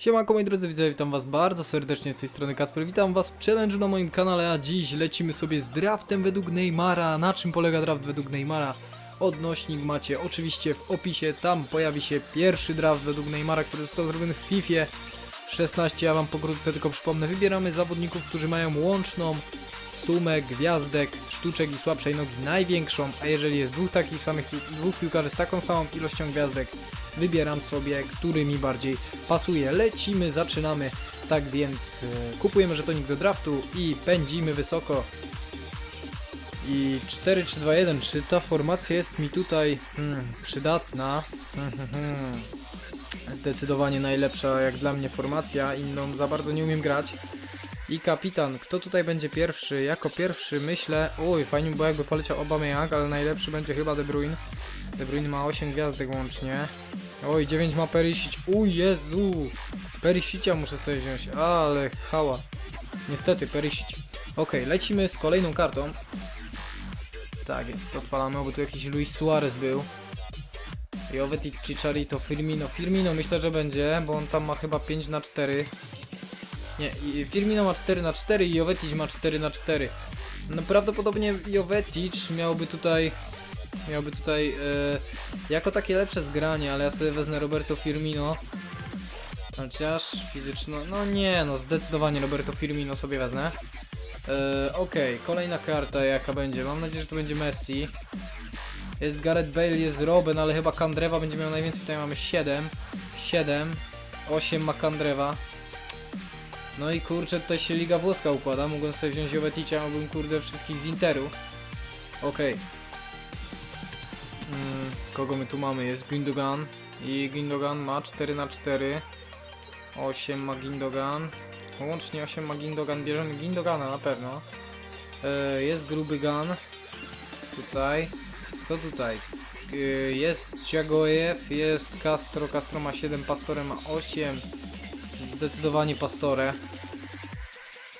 Siemanko moi drodzy widzowie, witam was bardzo serdecznie z tej strony Kasper, witam was w challenge'u na moim kanale, a dziś lecimy sobie z draftem według Neymara. Na czym polega draft według Neymara? Odnośnik macie oczywiście w opisie, tam pojawi się pierwszy draft według Neymara, który został zrobiony w FIFA 16, ja wam pokrótce tylko przypomnę, wybieramy zawodników, którzy mają łączną sumę gwiazdek, sztuczek i słabszej nogi największą, a jeżeli jest dwóch takich samych, dwóch piłkarzy z taką samą ilością gwiazdek, wybieram sobie, który mi bardziej pasuje. Lecimy, zaczynamy. Tak więc e, kupujemy żetonik do draftu i pędzimy wysoko. I 4 3 2 1 czy ta formacja jest mi tutaj hmm, przydatna? Hmm, hmm, hmm. Zdecydowanie najlepsza jak dla mnie formacja, inną za bardzo nie umiem grać. I kapitan, kto tutaj będzie pierwszy? Jako pierwszy myślę, oj fajnie by było jakby poleciał Aubameyang, ale najlepszy będzie chyba De Bruyne. De Bruyne ma 8 gwiazdek łącznie. Oj, 9 ma Perisic. U Jezu! Perisicia muszę sobie wziąć, ale hała. Niestety, Perisic. Okej, lecimy z kolejną kartą. Tak jest, odpalamy, bo tu jakiś Luis Suarez był. Jovetic, Chicharito, Firmino. Firmino myślę, że będzie, bo on tam ma chyba 5 na 4. Nie, Firmino ma 4 na 4 i Jovetic ma 4 na 4. No prawdopodobnie Jovetic miałby tutaj miałby tutaj e, jako takie lepsze zgranie, ale ja sobie wezmę Roberto Firmino. Chociaż fizyczno, no nie, no zdecydowanie Roberto Firmino sobie wezmę. E, Okej, kolejna karta jaka będzie, mam nadzieję, że to będzie Messi. Jest Gareth Bale, jest Robben, ale chyba Kandrewa będzie miał najwięcej, tutaj mamy 7. 7, 8 ma Kandrewa. No i kurczę, tutaj się Liga Włoska układa, mogłem sobie wziąć Jovetica, mógłbym kurde wszystkich z Interu. Okej. Mm, kogo my tu mamy? Jest Gundogan i Gundogan ma 4 na 4 8 ma Gundogan Łącznie 8 ma Gundogan, bierzemy Gundogana na pewno. E, Jest gruby Gun Tutaj. Kto tutaj? E, jest Ciagojew, jest Castro, Castro ma 7, Pastore ma 8 Zdecydowanie Pastore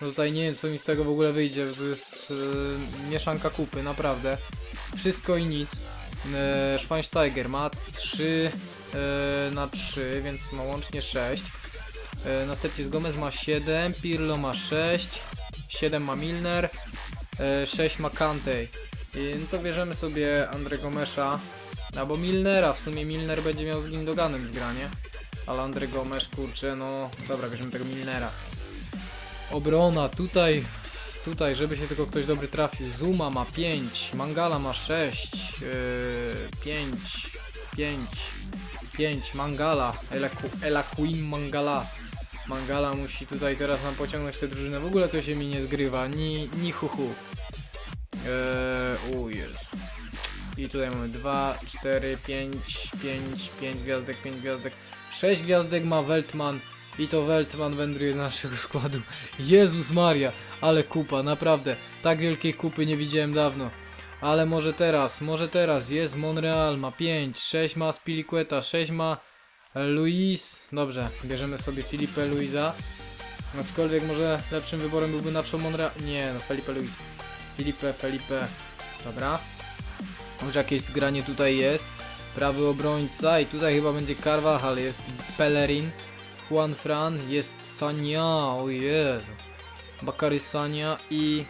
no tutaj nie wiem co mi z tego w ogóle wyjdzie, bo to jest e, mieszanka kupy, naprawdę Wszystko i nic e, Schweinsteiger ma 3 e, na 3, więc ma łącznie 6. E, następnie z Gomez ma 7, Pirlo ma 6, 7 ma Milner, e, 6 ma Kante. I no to bierzemy sobie Andre Gomesza, albo Milnera, w sumie Milner będzie miał z Gindoganem zgranie. Ale Andre Gomes, kurczę, no dobra, bierzemy tego Milnera. Obrona, tutaj Tutaj, żeby się tylko ktoś dobry trafił. Zuma ma 5, Mangala ma 6, yy, 5, 5, 5, Mangala, Elaku- Elaquim Mangala. Mangala musi tutaj teraz nam pociągnąć tę drużynę. W ogóle to się mi nie zgrywa, ni, ni hu hu. Eee, Jezu. I tutaj mamy 2, 4, 5, 5, 5 gwiazdek, 5 gwiazdek. 6 gwiazdek ma Weltman. I to Weltman wędruje do naszego składu. Jezus Maria, ale kupa, naprawdę. Tak wielkiej kupy nie widziałem dawno. Ale może teraz, może teraz. Jest Monreal, ma 5, 6 ma Spiliqueta, 6 ma Luis. Dobrze, bierzemy sobie Filipe Luisa. Aczkolwiek może lepszym wyborem byłby Nacho Monreal. Nie, no Felipe Luis. Filipe, Felipe. Dobra. Może jakieś zgranie tutaj jest. Prawy obrońca i tutaj chyba będzie Carvajal, jest Pellerin. Juan Fran, jest Sania, o Jezu. Bakary Sania i...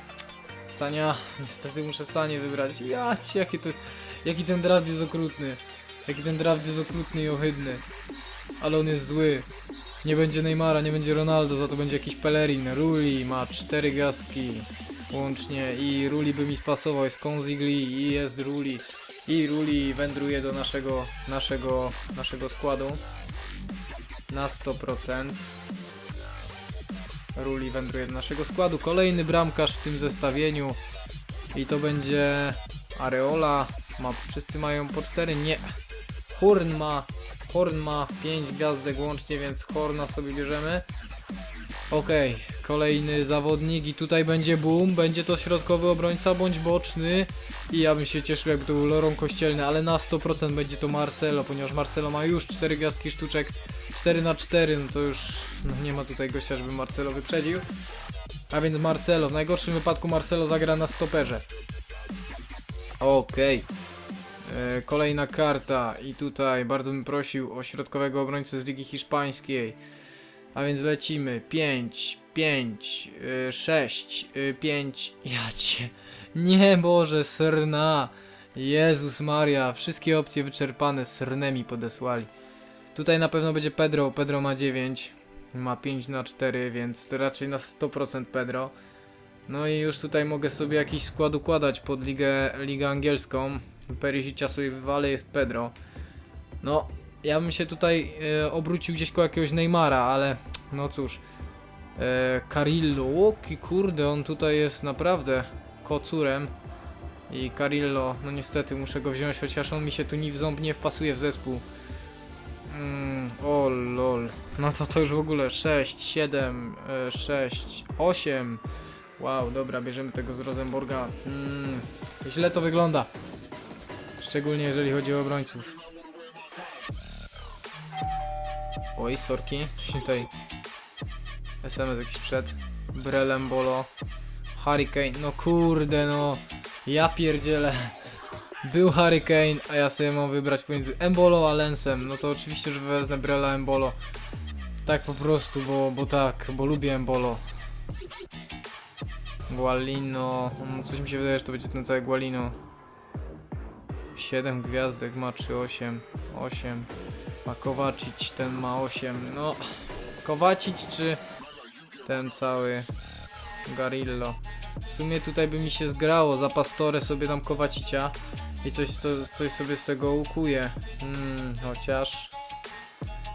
Sania, niestety muszę Sanię wybrać. Ja ci, jaki to jest... Jaki ten draft jest okrutny. Jaki ten draft jest okrutny i ohydny. Ale on jest zły. Nie będzie Neymara, nie będzie Ronaldo, za to będzie jakiś Pellerin. Ruli ma cztery gwiazdki łącznie i Ruli by mi spasował. Jest Konzigli i jest Ruli. I Ruli wędruje do naszego, naszego, naszego składu na 100%. Ruli wędruje do naszego składu. Kolejny bramkarz w tym zestawieniu. I to będzie Areola. Ma, wszyscy mają po 4. Nie. Horn ma. Horn ma 5 gwiazdek łącznie, więc Horna sobie bierzemy. Okej, kolejny zawodnik i tutaj będzie boom, będzie to środkowy obrońca bądź boczny i ja bym się cieszył jakby to był Loron Kościelny, ale na 100% będzie to Marcelo, ponieważ Marcelo ma już 4 gwiazdki sztuczek, 4 na 4, no to już no nie ma tutaj gościa, żeby Marcelo wyprzedził. A więc Marcelo, w najgorszym wypadku Marcelo zagra na stoperze. Okej. E, Kolejna karta i tutaj bardzo bym prosił o środkowego obrońcę z Ligi Hiszpańskiej. A więc lecimy. 5, 5, 6, 5. Ja cię. Nie, Boże, srna. Jezus Maria, wszystkie opcje wyczerpane, srne mi podesłali. Tutaj na pewno będzie Pedro. Pedro ma 9. Ma 5 na 4, więc to raczej na 100% Pedro. No i już tutaj mogę sobie jakiś skład układać pod ligę, ligę angielską. Perisicia sobie wywalę, jest Pedro. No, ja bym się tutaj e, obrócił gdzieś koło jakiegoś Neymara, ale no cóż. E, Carillo, łoki kurde, on tutaj jest naprawdę kocurem. I Carillo, no niestety muszę go wziąć, chociaż on mi się tu ni w ząb nie wpasuje w zespół. Mm, o lol. No to to już w ogóle 6, 7, e, 6, 8. Wow, dobra, bierzemy tego z Rosenborga. Mm, źle to wygląda. Szczególnie jeżeli chodzi o obrońców. Oj, sorki, coś mi tutaj SMS jakiś przed. Brelem Bolo. Hurricane, no kurde no. Ja pierdzielę. Był Hurricane, a ja sobie mam wybrać pomiędzy Embolo a Lensem. No to oczywiście, że wezmę Brela Embolo. Tak po prostu, bo, bo tak, bo lubię Embolo. Gualino. No, coś mi się wydaje, że to będzie ten cały Gualino. 7 gwiazdek ma czy 8? 8. A Kowacic ten ma 8. No, Kowacic czy ten cały Garillo? W sumie tutaj by mi się zgrało. Za Pastore sobie tam Kowacicia i coś, co, coś sobie z tego ukuje. Hmm, chociaż.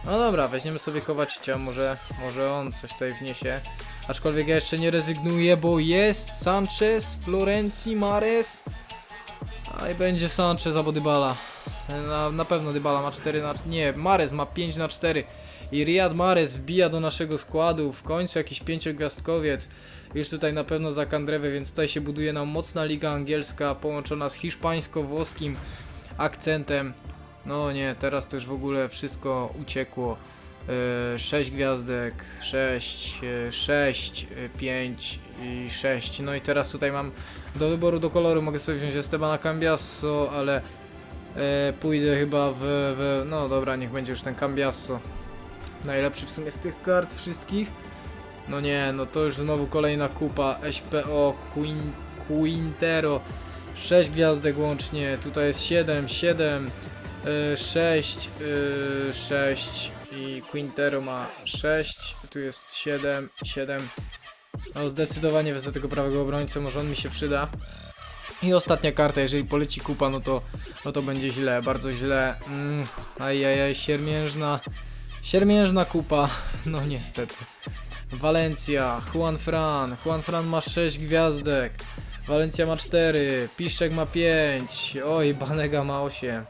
No dobra, weźmiemy sobie Kowacicia, może, może on coś tutaj wniesie. Aczkolwiek ja jeszcze nie rezygnuję, bo jest Sanchez, Florencji, Mares. A i będzie Sanchez albo Dybala. Na, na pewno Dybala ma 4 na... Nie, Mares ma 5 na 4. I Riyad Mares wbija do naszego składu. W końcu jakiś pięciogwiazdkowiec. Już tutaj na pewno za Kandrewę, więc tutaj się buduje nam mocna liga angielska połączona z hiszpańsko-włoskim akcentem. No nie, teraz to już w ogóle wszystko uciekło. 6 gwiazdek, 6, 6, 5 i 6. No i teraz tutaj mam do wyboru do koloru mogę sobie wziąć Estebana Cambiasso, ale e, pójdę chyba w, w... No dobra, niech będzie już ten Cambiasso. Najlepszy w sumie z tych kart wszystkich. No nie, no to już znowu kolejna kupa. SPO, Quin, Quintero. 6 gwiazdek łącznie. Tutaj jest 7, 7, y, 6, y, 6 i Quintero ma 6. Tu jest 7, 7. No zdecydowanie wezmę tego prawego obrońcę, może on mi się przyda. I ostatnia karta, jeżeli poleci kupa, no to, no to będzie źle, bardzo źle. Mm, ajajaj, siermiężna, siermiężna kupa, no niestety. Walencja, Juan Fran, Juan Fran ma 6 gwiazdek, Walencja ma 4, Piszczek ma 5, oj, Banega ma 8.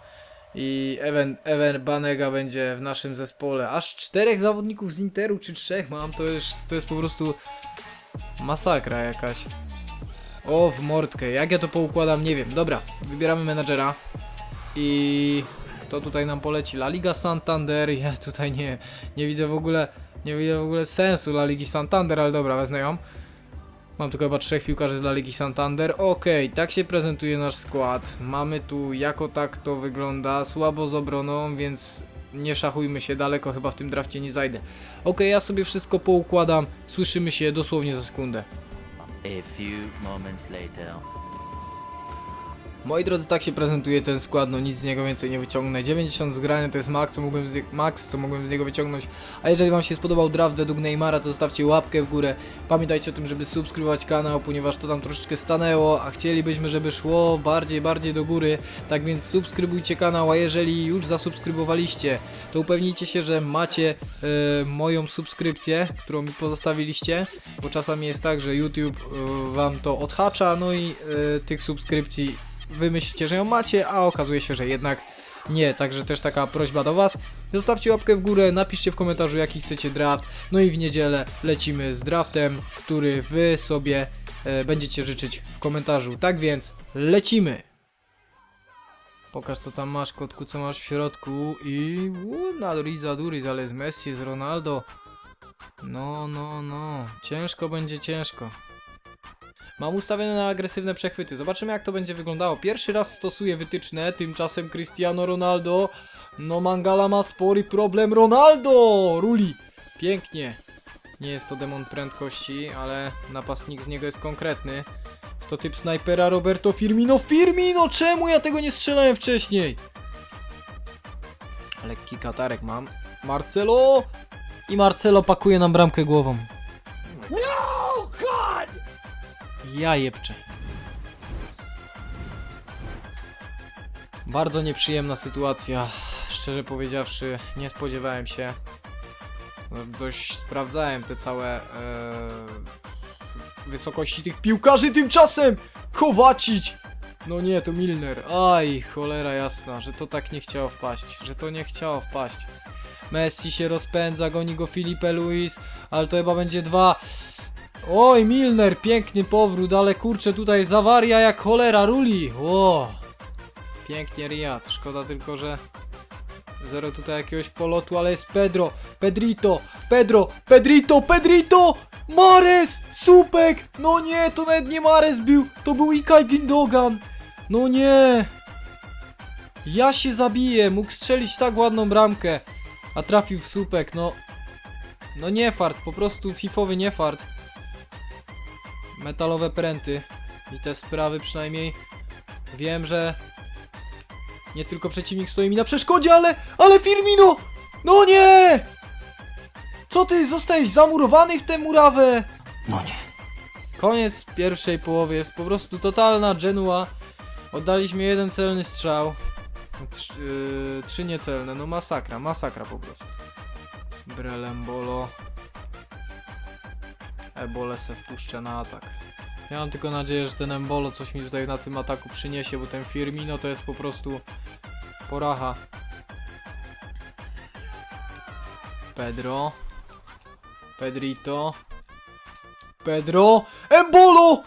I Ewen, Ewen Banega będzie w naszym zespole. Aż czterech zawodników z Interu, czy trzech mam, to jest, to jest po prostu masakra jakaś. O, w mordkę. Jak ja to poukładam, nie wiem. Dobra, wybieramy menadżera. I kto tutaj nam poleci? La Liga Santander. Ja tutaj nie, nie widzę w ogóle, nie widzę w ogóle sensu La Ligi Santander, ale dobra, wezmę ją. Mam tylko chyba trzech piłkarzy z La Ligi Santander. Okej, tak się prezentuje nasz skład. Mamy tu, jako tak to wygląda, słabo z obroną, więc nie szachujmy się daleko, chyba w tym drafcie nie zajdę. Okej, ja sobie wszystko poukładam. Słyszymy się dosłownie za sekundę. A few moments later. Moi drodzy, tak się prezentuje ten skład, no nic z niego więcej nie wyciągnę. 90 zgrania to jest max, co mogłem z, max, co z niego wyciągnąć. A jeżeli wam się spodobał draft według Neymara, to zostawcie łapkę w górę. Pamiętajcie o tym, żeby subskrybować kanał, ponieważ to tam troszeczkę stanęło, a chcielibyśmy, żeby szło bardziej, bardziej do góry. Tak więc subskrybujcie kanał, a jeżeli już zasubskrybowaliście, to upewnijcie się, że macie e, moją subskrypcję, którą mi pozostawiliście, bo czasami jest tak, że YouTube e, wam to odhacza, no i e, tych subskrypcji wy myślicie, że ją macie, a okazuje się, że jednak nie, także też taka prośba do was. Zostawcie łapkę w górę, napiszcie w komentarzu jaki chcecie draft, no i w niedzielę lecimy z draftem, który wy sobie e, będziecie życzyć w komentarzu. Tak więc lecimy! Pokaż co tam masz, kotku, co masz w środku i... U, na Riza Duriz, ale z Messi, z Ronaldo. No, no, no, ciężko będzie ciężko. Mam ustawione na agresywne przechwyty. Zobaczymy jak to będzie wyglądało. Pierwszy raz stosuję wytyczne, tymczasem Cristiano Ronaldo. No Mangala ma spory problem. Ronaldo! Ruli! Pięknie. Nie jest to demon prędkości, ale napastnik z niego jest konkretny. Jest to typ snajpera Roberto Firmino. Firmino! Czemu ja tego nie strzelałem wcześniej? Lekki katarek mam. Marcelo! I Marcelo pakuje nam bramkę głową. No! Ja jebczę. Bardzo nieprzyjemna sytuacja. Szczerze powiedziawszy, nie spodziewałem się. No, Dość sprawdzałem te całe e, wysokości tych piłkarzy tymczasem! Kowacić! No nie, to Milner. Aj, cholera jasna, że to tak nie chciało wpaść, że to nie chciało wpaść. Messi się rozpędza, goni go Filipe Luis, ale to chyba będzie dwa. Oj, Milner, piękny powrót, ale kurczę, tutaj zawaria jak cholera ruli. Ło. Pięknie Riyad, szkoda tylko, że zero tutaj jakiegoś polotu, ale jest Pedro, Pedrito, Pedro, Pedrito, Pedrito! Mares! Supek! No nie, to nawet nie Mares był, to był Ikaj Gindogan! No nie! Ja się zabiję, mógł strzelić tak ładną bramkę, a trafił w słupek, no... No nie fart, po prostu fifowy nie fart. Metalowe pręty i te sprawy przynajmniej wiem, że nie tylko przeciwnik stoi mi na przeszkodzie, ale... Ale Firmino! No nie! Co ty, zostałeś zamurowany w tę murawę? No nie. Koniec pierwszej połowy, jest po prostu totalna Genua. Oddaliśmy jeden celny strzał. Trz, yy, trzy niecelne, no masakra, masakra po prostu. Brelembolo. Ebole se wpuszcza na atak. Ja mam tylko nadzieję, że ten Embolo coś mi tutaj na tym ataku przyniesie, bo ten Firmino to jest po prostu poracha. Pedro. Pedrito. Pedro. Embolo!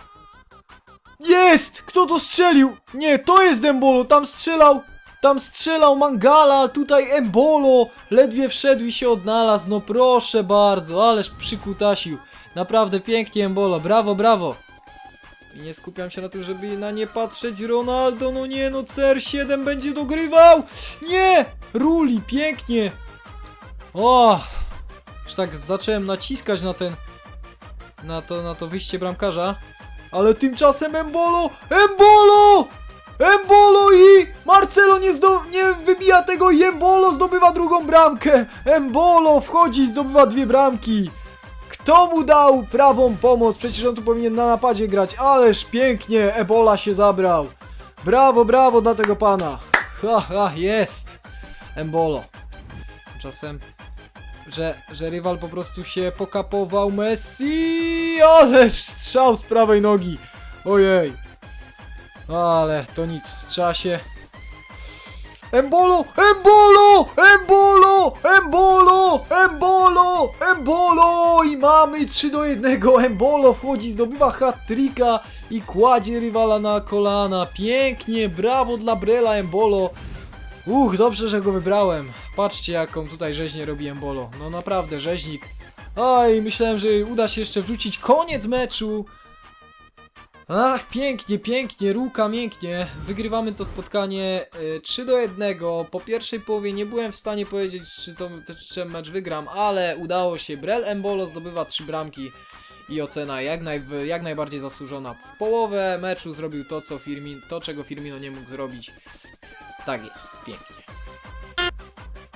Jest! Kto to strzelił? Nie, to jest Embolo, tam strzelał. Tam strzelał Mangala, tutaj Embolo. Ledwie wszedł i się odnalazł. No proszę bardzo, ależ przykutasił. Naprawdę pięknie Embolo, brawo, brawo. I nie skupiam się na tym, żeby na nie patrzeć. Ronaldo, no nie, no CR7 będzie dogrywał. Nie! Ruli, pięknie. O! Już tak zacząłem naciskać na ten na to, na to wyjście bramkarza. Ale tymczasem Embolo! Embolo! Embolo i Marcelo nie, zdo nie wybija tego i Embolo zdobywa drugą bramkę! Embolo wchodzi i zdobywa dwie bramki! Kto mu dał prawą pomoc? Przecież on tu powinien na napadzie grać, ależ pięknie Ebola się zabrał! Brawo, brawo dla tego pana! Ha, ha, jest! Embolo. Tymczasem że, że rywal po prostu się pokapował Messi, ależ strzał z prawej nogi. Ojej. Ale to nic, trzeba się... Embolo! Embolo! Embolo! Embolo! Embolo! Embolo! I mamy 3 do 1. Embolo wchodzi, zdobywa hat-tricka i kładzie rywala na kolana. Pięknie, brawo dla Brela Embolo. Uch, dobrze, że go wybrałem. Patrzcie, jaką tutaj rzeźnię robi Embolo. No naprawdę, rzeźnik. Aj, myślałem, że uda się jeszcze wrzucić koniec meczu. Ach, pięknie, pięknie, ruka mięknie. Wygrywamy to spotkanie y, 3 do 1. Po pierwszej połowie nie byłem w stanie powiedzieć, czy to czy ten mecz wygram, ale udało się. Brel Embolo zdobywa 3 bramki i ocena jak, naj, jak najbardziej zasłużona. W połowę meczu zrobił to, co Firmin, to czego Firmino nie mógł zrobić. Tak jest, pięknie.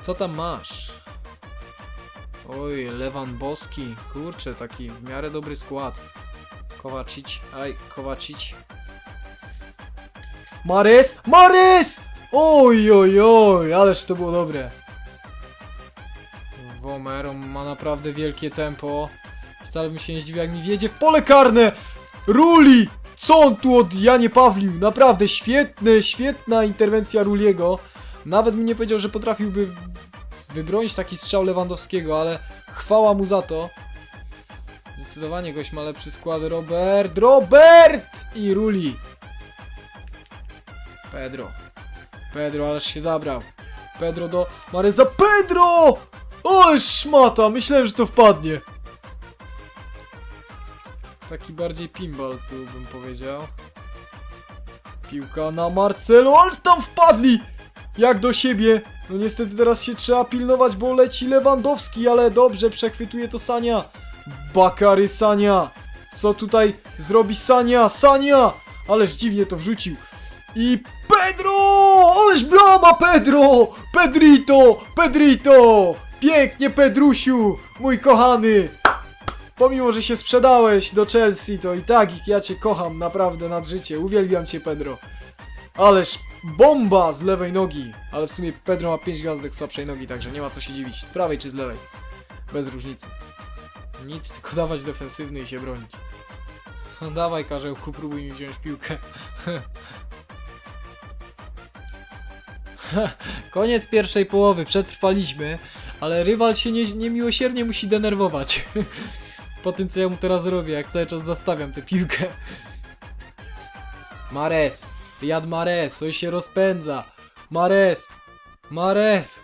Co tam masz? Oj, Lewan Boski. Kurczę, taki w miarę dobry skład. Kowacić, aj, Kowacić. Mares! Mares! Oj, oj, oj, ależ to było dobre. Womer, on ma naprawdę wielkie tempo. Wcale bym się nie zdziwił, jak mi wjedzie w pole karne! Ruli! Co on tu od Janie Pawlił? Naprawdę świetny, świetna interwencja Ruliego. Nawet mi nie powiedział, że potrafiłby wybronić taki strzał Lewandowskiego, ale chwała mu za to. Zdecydowanie gość ma lepszy skład. Robert, Robert! I Ruli. Pedro. Pedro, ależ się zabrał. Pedro do Mareza. Pedro! O, szmata! Myślałem, że to wpadnie. Taki bardziej pinball tu bym powiedział. Piłka na Marcelo, ale tam wpadli! jak do siebie. No niestety teraz się trzeba pilnować, bo leci Lewandowski, ale dobrze, przechwytuje to Sania. Bakary Sania. Co tutaj zrobi Sania? Sania! Ależ dziwnie to wrzucił. I Pedro! Ależ brama Pedro! Pedrito! Pedrito! Pięknie Pedrusiu! Mój kochany! Pomimo, że się sprzedałeś do Chelsea, to i tak ja cię kocham naprawdę nad życie. Uwielbiam cię, Pedro. Ależ bomba z lewej nogi. Ale w sumie Pedro ma 5 gwiazdek słabszej nogi, także nie ma co się dziwić. Z prawej czy z lewej. Bez różnicy. Nic, tylko dawać defensywny i się bronić. No dawaj, Karzełku, próbuj mi wziąć piłkę. Koniec pierwszej połowy, przetrwaliśmy, ale rywal się nie, niemiłosiernie musi denerwować. po tym, co ja mu teraz robię, jak cały czas zastawiam tę piłkę. Mares, jad Mares, on się rozpędza. Mares, Mares.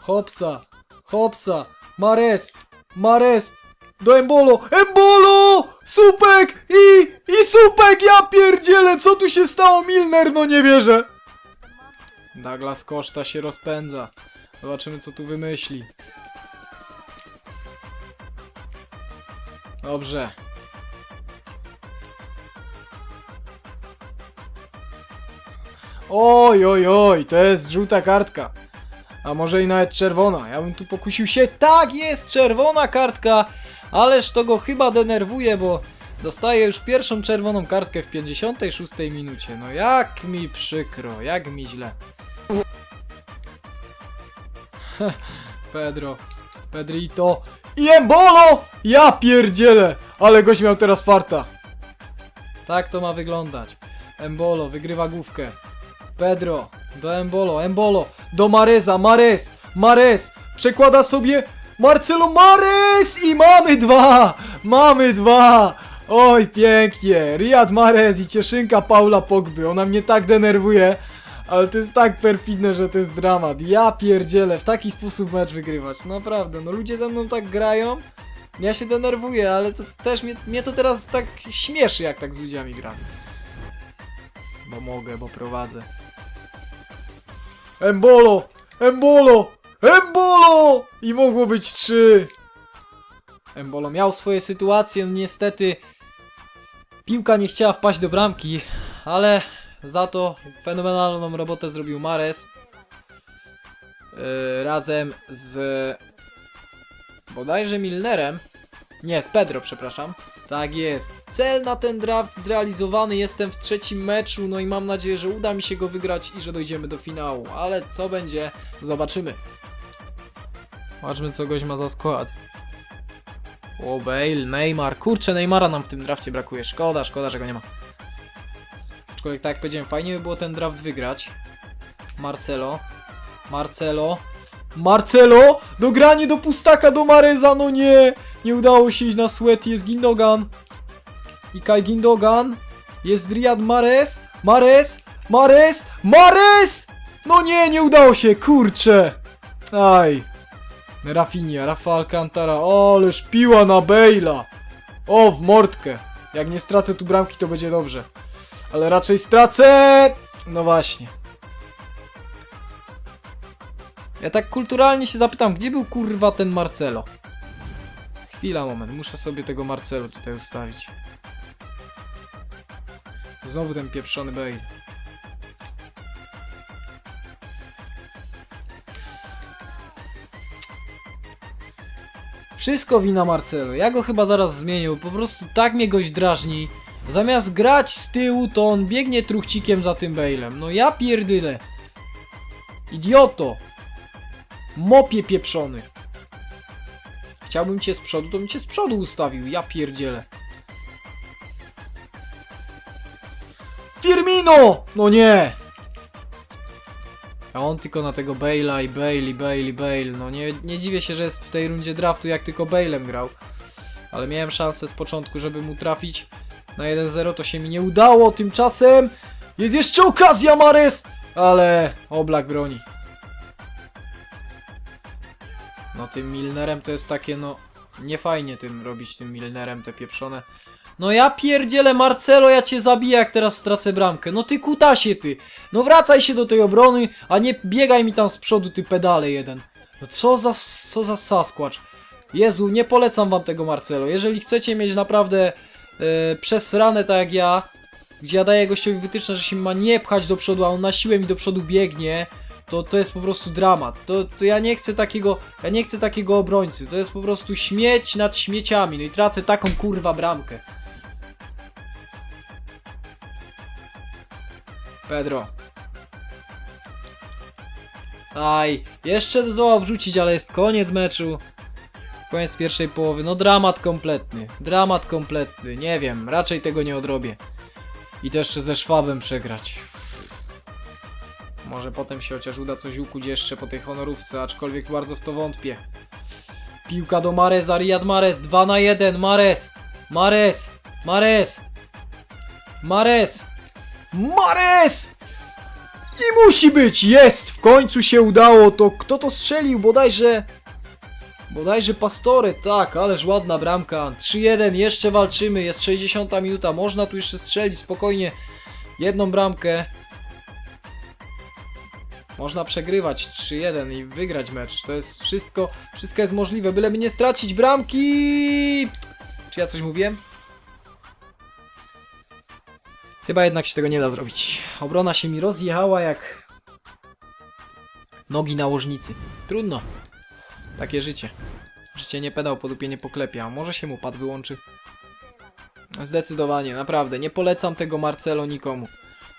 Hopsa, hopsa, Mares, Mares. Do Embolo, Embolo! Supek i, i Supek, ja pierdzielę, co tu się stało, Milner, no nie wierzę. Douglas Koszta się rozpędza. Zobaczymy, co tu wymyśli. Dobrze. Oj, oj, oj, to jest żółta kartka. A może i nawet czerwona. Ja bym tu pokusił się. Tak, jest czerwona kartka. Ależ to go chyba denerwuje, bo dostaje już pierwszą czerwoną kartkę w 56 minucie. No jak mi przykro, jak mi źle. Pedro, Pedrito i Embolo! Ja pierdzielę! Ale goś miał teraz farta. Tak to ma wyglądać. Embolo wygrywa główkę. Pedro, do Embolo, Embolo, do Mareza, Mares, Mares, przekłada sobie Marcelo Mares i mamy dwa! Mamy dwa! Oj, pięknie! Riyad Mares i cieszynka Paula Pogby, ona mnie tak denerwuje, ale to jest tak perfidne, że to jest dramat. Ja pierdzielę, w taki sposób mecz wygrywać, naprawdę, no ludzie ze mną tak grają, ja się denerwuję, ale to też mnie, mnie to teraz tak śmieszy, jak tak z ludziami gram. Bo mogę, bo prowadzę. Embolo! Embolo! Embolo! I mogło być trzy. Embolo miał swoje sytuacje, no niestety piłka nie chciała wpaść do bramki, ale za to fenomenalną robotę zrobił Mares yy, razem z bodajże Milnerem. Nie, z Pedro, przepraszam. Tak jest. Cel na ten draft zrealizowany. Jestem w trzecim meczu, no i mam nadzieję, że uda mi się go wygrać i że dojdziemy do finału. Ale co będzie, zobaczymy. Zobaczmy, co goś ma za skład. O, Bale, Neymar. Kurczę, Neymara nam w tym drafcie brakuje. Szkoda, szkoda, że go nie ma. Aczkolwiek tak jak powiedziałem, fajnie by było ten draft wygrać. Marcelo. Marcelo. Marcelo! Dogranie do pustaka do Mareza, no nie! Nie udało się iść na sweat, jest Gindogan. I Kai Gindogan. Jest Riyad Mares. Mares! Mares! Mares! No nie, nie udało się, kurczę! Aj. Rafinha, Rafa Alcantara. O, ależ piła na Bejla. O, w mordkę. Jak nie stracę tu bramki, to będzie dobrze. Ale raczej stracę! No właśnie. Ja tak kulturalnie się zapytam, gdzie był kurwa ten Marcelo? Chwila, moment, muszę sobie tego Marcelo tutaj ustawić. Znowu ten pieprzony Bale. Wszystko wina Marcelo. Ja go chyba zaraz zmienił. Po prostu tak mnie goś drażni. Zamiast grać z tyłu, to on biegnie truchcikiem za tym Bale'em. No ja pierdyle. Idioto. Mopie pieprzony. Chciałbym cię z przodu, to bym cię z przodu ustawił. Ja pierdzielę. Firmino! No nie! A on tylko na tego Bale'a i Bale i Bale i Bale. No nie, nie dziwię się, że jest w tej rundzie draftu jak tylko Bale'em grał. Ale miałem szansę z początku, żeby mu trafić na 1-0. To się mi nie udało. Tymczasem jest jeszcze okazja, Mares! Ale Oblak broni. No tym Milnerem to jest takie no... Nie fajnie tym robić tym Milnerem te pieprzone. No ja pierdzielę Marcelo, ja cię zabiję jak teraz stracę bramkę. No ty kutasie ty. No wracaj się do tej obrony, a nie biegaj mi tam z przodu ty pedale jeden. No co za, co za Sasquatch. Jezu, nie polecam wam tego Marcelo. Jeżeli chcecie mieć naprawdę e, przesrane tak jak ja, gdzie ja daję gościowi wytyczne, że się ma nie pchać do przodu, a on na siłę mi do przodu biegnie, to to jest po prostu dramat. To, to ja nie chcę takiego, ja nie chcę takiego obrońcy. To jest po prostu śmieć nad śmieciami. No i tracę taką kurwa bramkę. Pedro. Aj, jeszcze zdołał wrzucić, ale jest koniec meczu. Koniec pierwszej połowy. No dramat kompletny. Dramat kompletny. Nie wiem, raczej tego nie odrobię. I to jeszcze ze Szwabem przegrać. Może potem się chociaż uda coś ukuć jeszcze po tej honorówce, aczkolwiek bardzo w to wątpię. Piłka do Mareza, Riyad Mares, 2 na 1, Mares! Mares! Mares! Mares! Mares! I musi być! Jest! W końcu się udało! To kto to strzelił? Bodajże... Bodajże Pastore, tak, ależ ładna bramka. 3-1, jeszcze walczymy, jest 60 minuta, można tu jeszcze strzelić spokojnie jedną bramkę. Można przegrywać 3-1 i wygrać mecz. To jest wszystko, wszystko jest możliwe, byleby nie stracić bramki. Czy ja coś mówiłem? Chyba jednak się tego nie da zrobić. Obrona się mi rozjechała jak nogi nałożnicy. Trudno. Takie życie. Życie nie pedał, po dupie nie poklepia. A Może się mu pad wyłączy? Zdecydowanie, naprawdę. Nie polecam tego Marcelo nikomu.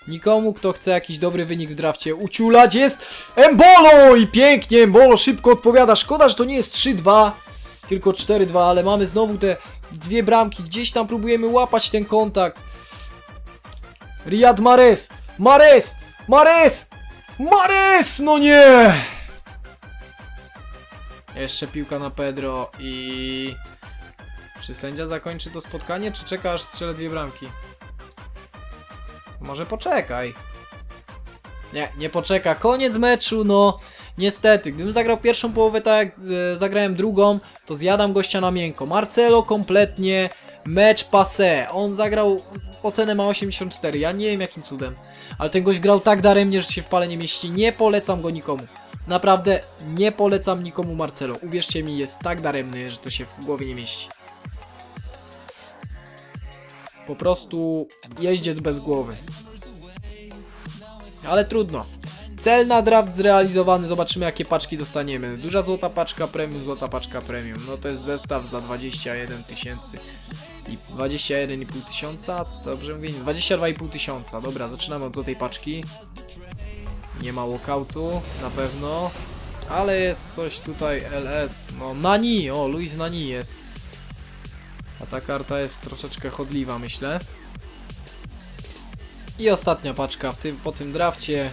Nikomu, kto chce jakiś dobry wynik w drafcie uciulać jest Embolo! I pięknie, Embolo szybko odpowiada. Szkoda, że to nie jest 3-2, tylko 4-2, ale mamy znowu te dwie bramki. Gdzieś tam próbujemy łapać ten kontakt. Riyad Mares! Mares! Mares! Mares! No nie! Jeszcze piłka na Pedro i... Czy sędzia zakończy to spotkanie, czy czeka aż strzelę dwie bramki? Może poczekaj. Nie, nie poczeka. Koniec meczu, no. Niestety, gdybym zagrał pierwszą połowę tak jak e, zagrałem drugą, to zjadam gościa na miękko. Marcelo kompletnie mecz passé. On zagrał, ocenę ma 84, ja nie wiem jakim cudem. Ale ten gość grał tak daremnie, że się w pale nie mieści. Nie polecam go nikomu. Naprawdę nie polecam nikomu Marcelo. Uwierzcie mi, jest tak daremny, że to się w głowie nie mieści. Po prostu jeździec bez głowy. Ale trudno. Cel na draft zrealizowany, zobaczymy jakie paczki dostaniemy. Duża złota paczka premium, złota paczka premium. No to jest zestaw za 21 tysięcy i 21,5 tysiąca, dobrze mówię, 22,5 tysiąca. Dobra, zaczynamy od tej paczki. Nie ma walkoutu, na pewno. Ale jest coś tutaj, LS. No, Nani, o, Luis Nani jest. A ta karta jest troszeczkę chodliwa, myślę. I ostatnia paczka w tym, po tym drafcie.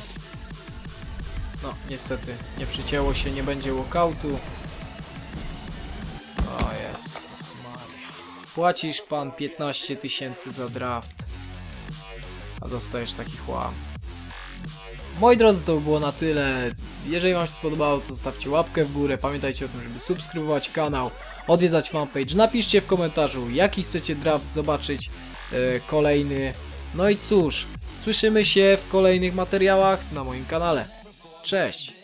No, niestety, nie przycięło się, nie będzie walkoutu. O Jezus Maria. Płacisz pan 15 tysięcy za draft. A dostajesz taki chłam. Moi drodzy, to by było na tyle. Jeżeli Wam się spodobało, to zostawcie łapkę w górę. Pamiętajcie o tym, żeby subskrybować kanał, odwiedzać fanpage. Napiszcie w komentarzu, jaki chcecie draft zobaczyć e, kolejny. No i cóż, słyszymy się w kolejnych materiałach na moim kanale. Cześć!